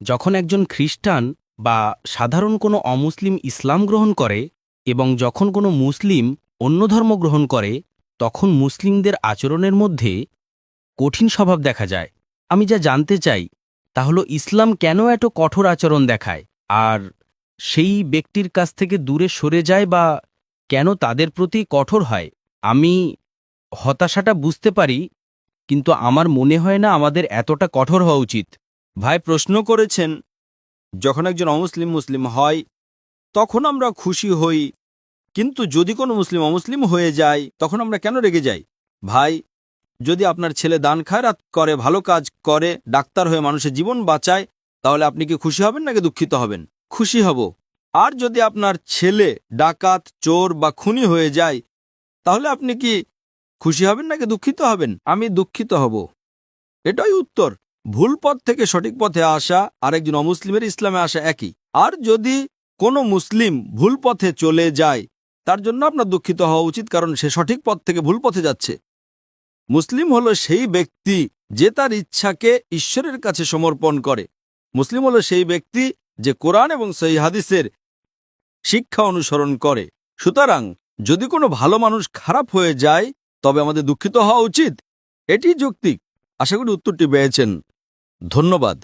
যখন একজন খ্রিস্টান বা সাধারণ কোনো অমুসলিম ইসলাম গ্রহণ করে এবং যখন কোনো মুসলিম অন্য ধর্ম গ্রহণ করে, তখন মুসলিমদের আচরণের মধ্যে কঠিন স্বভাব দেখা যায়। আমি যা জানতে চাই, তা হলো ইসলাম কেন এত কঠোর আচরণ দেখায়? আর সেই ব্যক্তির কাছ থেকে দূরে সরে যায় বা কেন তাদের প্রতি কঠোর হয়? আমি হতাশাটা বুঝতে পারি, কিন্তু আমার মনে হয় না আমাদের এতটা কঠোর হওয়া উচিত। ভাই প্রশ্ন করেছেন, যখন একজন অমুসলিম মুসলিম হয়, তখন আমরা খুশি হই। কিন্তু যদি কোনো মুসলিম অমুসলিম হয়ে যায়, তখন আমরা কেন রেগে যাই? ভাই, যদি আপনার ছেলে দান খায়রাত করে, ভালো কাজ করে, ডাক্তার হয়ে মানুষের জীবন বাঁচায়, তাহলে আপনি কি খুশি হবেন নাকি দুঃখিত হবেন? খুশি হব। আর যদি আপনার ছেলে ডাকাত, চোর বা খুনি হয়ে যায়, তাহলে আপনি কি খুশি হবেন নাকি দুঃখিত হবেন? আমি দুঃখিত হব। এটাই উত্তর। ভুল পথ থেকে সঠিক পথে আসা আর একজন অমুসলিমের ইসলামে আসা একই। আর যদি কোনো মুসলিম ভুল পথে চলে যায়, তার জন্য আপনার দুঃখিত হওয়া উচিত, কারণ সে সঠিক পথ থেকে ভুল পথে যাচ্ছে। মুসলিম হলো সেই ব্যক্তি যে তার ইচ্ছাকে ঈশ্বরের কাছে সমর্পণ করে। মুসলিম হলো সেই ব্যক্তি যে কোরআন এবং সেই হাদিসের শিক্ষা অনুসরণ করে। সুতরাং যদি কোনো ভালো মানুষ খারাপ হয়ে যায়, তবে আমাদের দুঃখিত হওয়া উচিত। এটি যৌক্তিক। আশা করি উত্তরটি পেয়েছেন। ধন্যবাদ।